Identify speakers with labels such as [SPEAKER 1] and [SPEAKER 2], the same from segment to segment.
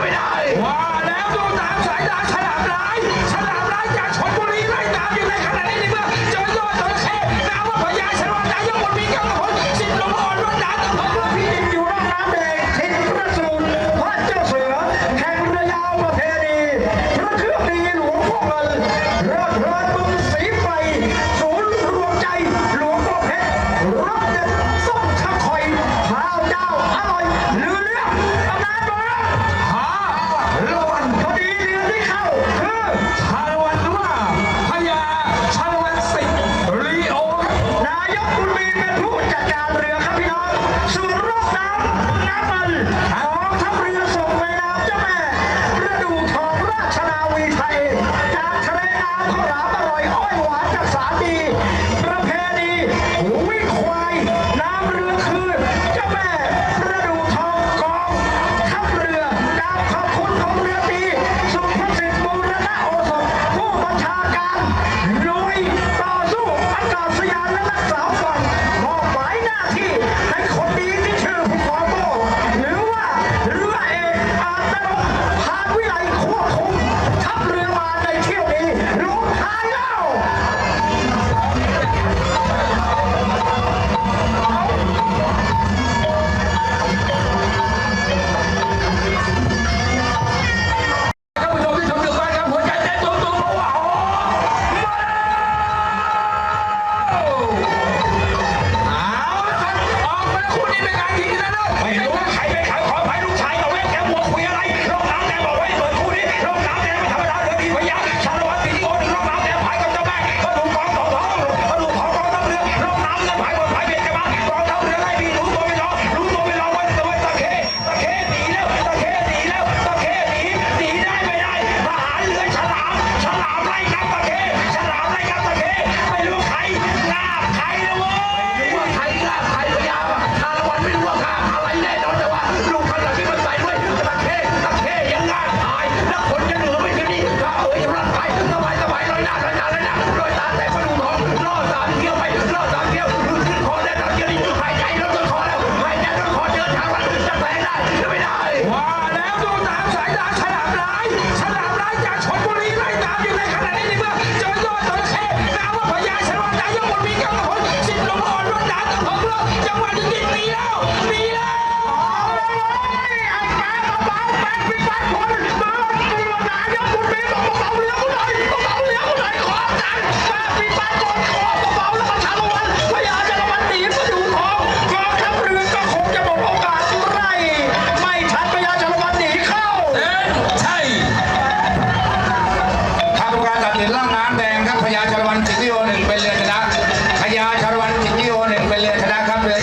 [SPEAKER 1] ไม่ได้
[SPEAKER 2] ว่าแล้วดูตา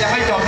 [SPEAKER 2] はい、ど。